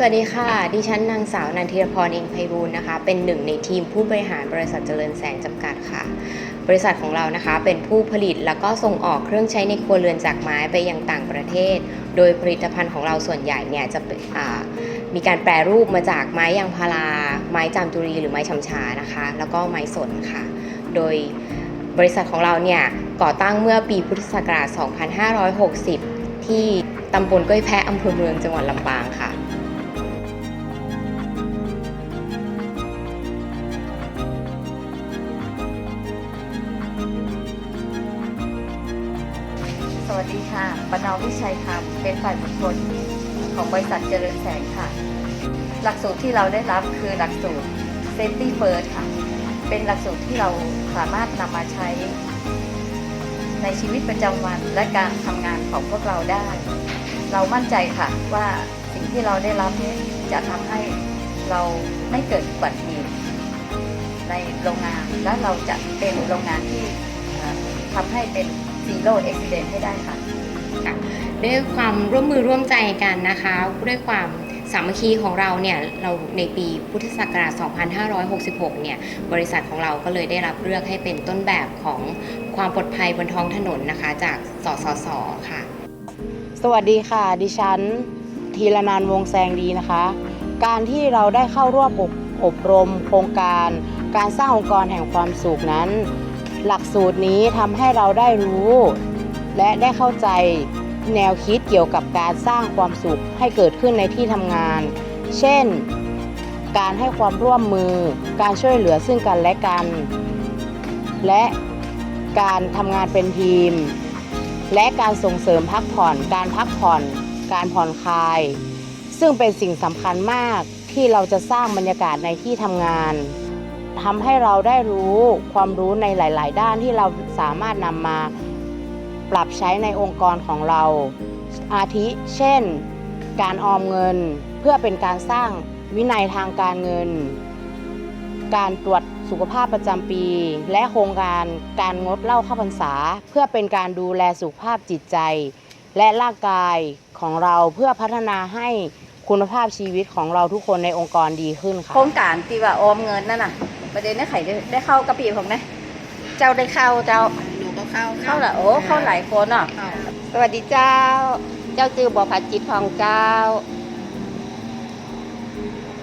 สวัสดีค่ะ ดิฉันนางสาวนันทิรพรอิงไพบูลนะคะ เป็นหนึ่งในทีมผู้บริหารบริษัทเจริญแสงจำกัดค่ะ บริษัทของเรานะคะ เป็นผู้ผลิตแล้วก็ส่งออกเครื่องใช้ในครัวเรือนจากไม้ไปยังต่างประเทศ โดยผลิตภัณฑ์ของเราส่วนใหญ่เนี่ยจะมีการแปรรูปมาจากไม้ยางพารา ไม้จามจุรีหรือไม้ชำชานะคะ แล้วก็ไม้สนค่ะ โดยบริษัทของเราเนี่ยก่อตั้งเมื่อปีพุทธศักราช 2560 ที่ตำบลก้อยแพะอำเภอเมืองจังหวัดลำปางค่ะ วัสดีค่ะปนอวิชัยคำเป็นฝ่ายบุคคลของบริษัทเจริญแสงค่ะ หลักสูตรที่เราได้รับคือหลักสูตร Safety First ค่ะ เป็นหลักสูตรที่เราสามารถนำมาใช้ ในชีวิตประจำวันและการทำงานของพวกเราได้ เรามั่นใจค่ะว่าสิ่งที่เราได้รับนี่ยจะทำให้เราไม่เกิดอุบัติเหตุในโรงงานและเราจะเป็นโรงงานที่ทำให้เป็น zero accident ให้ได้ค่ะ ด้วยความร่วมมือร่วมใจกันนะคะ ด้วยความสามัคคีของเราเนี่ยเราในปีพุทธศักราช 2566 เนี่ยบริษัทของเราก็เลยได้รับเลือกให้เป็นต้นแบบของความปลอดภัยบนท้องถนนนะคะ จากสสสค่ะ สวัสดีค่ะ ดิฉันธีรนันวงแซงดีนะคะ การที่เราได้เข้าร่วมอบรมโครงการ การสร้างองค์กรแห่งความสุขนั้น หลักสูตรนี้ทำให้เราได้รู้ และได้เข้าใจแนวคิดเกี่ยวกับการสร้างความสุขให้เกิดขึ้นในที่ทำงาน เช่น การให้ความร่วมมือ การช่วยเหลือซึ่งกันและกัน และการทำงานเป็นทีม และการส่งเสริมพักผ่อน การพักผ่อน การผ่อนคลาย ซึ่งเป็นสิ่งสำคัญมากที่เราจะสร้างบรรยากาศในที่ทำงาน ทำให้เราได้รู้ความรู้ในหลาย ๆ ด้านที่เราสามารถนำมาปรับใช้ในองค์กรของเรา อาทิเช่น การออมเงินเพื่อเป็นการสร้างวินัยทางการเงิน การตรวจสุขภาพประจำปี และโครงการการงดเหล้าข้าพรรษา เพื่อเป็นการดูแลสุขภาพจิตใจ และร่างกายของเราเพื่อพัฒนาให้คุณภาพชีวิตของเราทุกคนในองค์กรดีขึ้นค่ะ โครงการที่ว่าออมเงินนั่นน่ะ ประเด็นนี้ไข่ได้ได้เข้ากระปีผมนะ เจ้าได้เข้าเจ้าหนูก็เข้าเข้าละโอ้เข้าหลายคนอะสวัสดีเจ้า เจ้าจือบัวผัดจิตทองเจ้า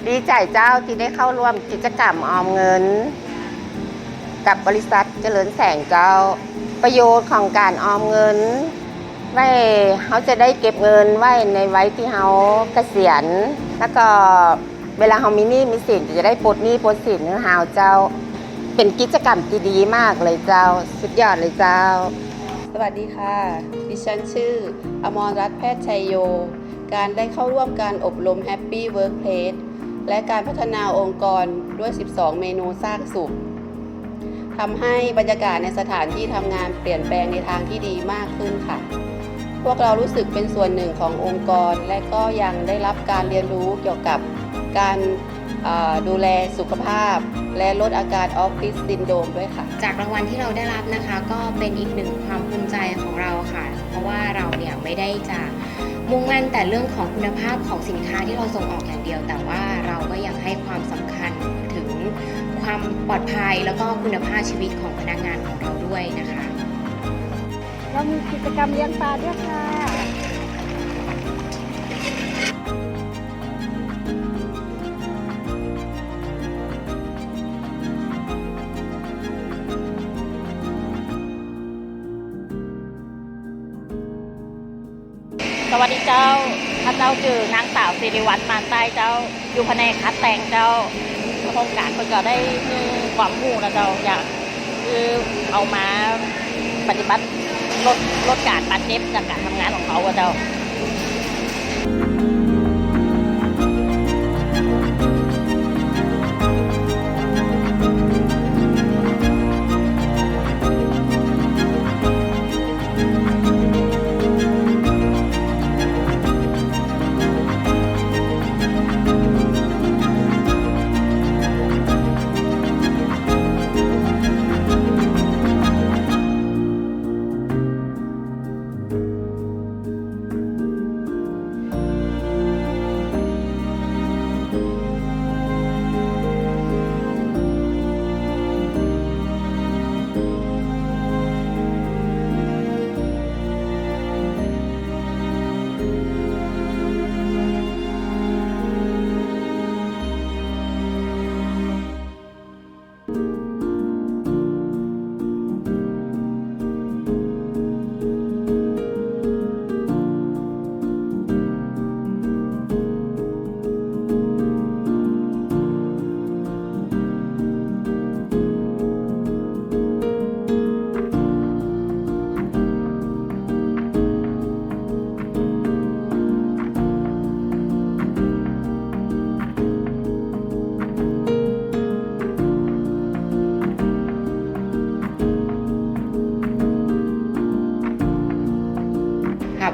ดีใจเจ้าที่ได้เข้าร่วมกิจกรรมออมเงิน กับบริษัทเจริญแสงเจ้า ประโยชน์ของการออมเงินไว้เขาจะได้เก็บเงินไว้ในไว้ที่เขาเกษียณแล้วก็ เวลาเขามีหนี้มีสินจะได้ปลดหนี้ปลดสินเนื้อหาวเจ้า เป็นกิจกรรมที่ดีมากเลยเจ้า สุดยอดเลยเจ้า สวัสดีค่ะ ดิฉันชื่อ อมรรัตน์แพทย์ชัยโย การได้เข้าร่วมการอบรม Happy Workplace และการพัฒนาองค์กรด้วย 12 เมนูสร้างสุขทำให้บรรยากาศในสถานที่ทำงานเปลี่ยนแปลงในทางที่ดีมากขึ้นค่ะ พวกเรารู้สึกเป็นส่วนหนึ่งขององค์กร และก็ยังได้รับการเรียนรู้เกี่ยวกับ การเอ่อดูแลสุขภาพ และลดอาการออฟฟิศซินโดรมด้วยค่ะ จากรางวัลที่เราได้รับนะคะ ก็เป็นอีกหนึ่งความภูมิใจของเราค่ะ เพราะว่าเราเนี่ยไม่ได้จะมุ่งมั่นแต่เรื่องของคุณภาพของสินค้าที่เราส่งออกอย่างเดียว แต่ว่าเราก็ยังให้ความสำคัญถึงความปลอดภัยแล้วก็คุณภาพชีวิตของพนักงานของเราด้วยนะคะ เรามีกิจกรรมเลี้ยงปลาด้วยค่ะ วัสดีเจ้าข้าเจ้าจือนางสาวสิริวัฒน์มานใต้เจ้า อยู่แผนกคัดแต่งเจ้าโครงการเพื่อก็ได้มีความหูนะเจ้าอยากคือเอามาปฏิบัติลดลดการบาดเจ็บจากการทำงานของเขาอะเจ้า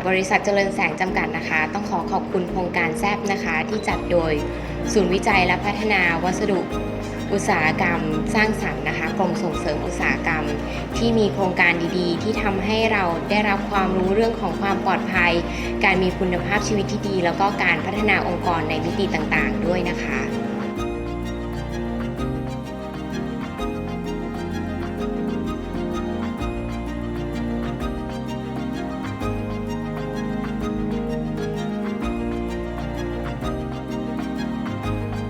บริษัทเจริญแสงจำกัดนะคะ ต้องขอขอบคุณโครงการแซบนะคะ ที่จัดโดยศูนย์วิจัยและพัฒนาวัสดุอุตสาหกรรมสร้างสรรค์นะคะกรมส่งเสริมอุตสาหกรรม ที่มีโครงการดีๆ ที่ทำให้เราได้รับความรู้เรื่องของความปลอดภัย การมีคุณภาพชีวิตที่ดี แล้วก็การพัฒนาองค์กรในมิติต่างๆ ด้วยนะคะ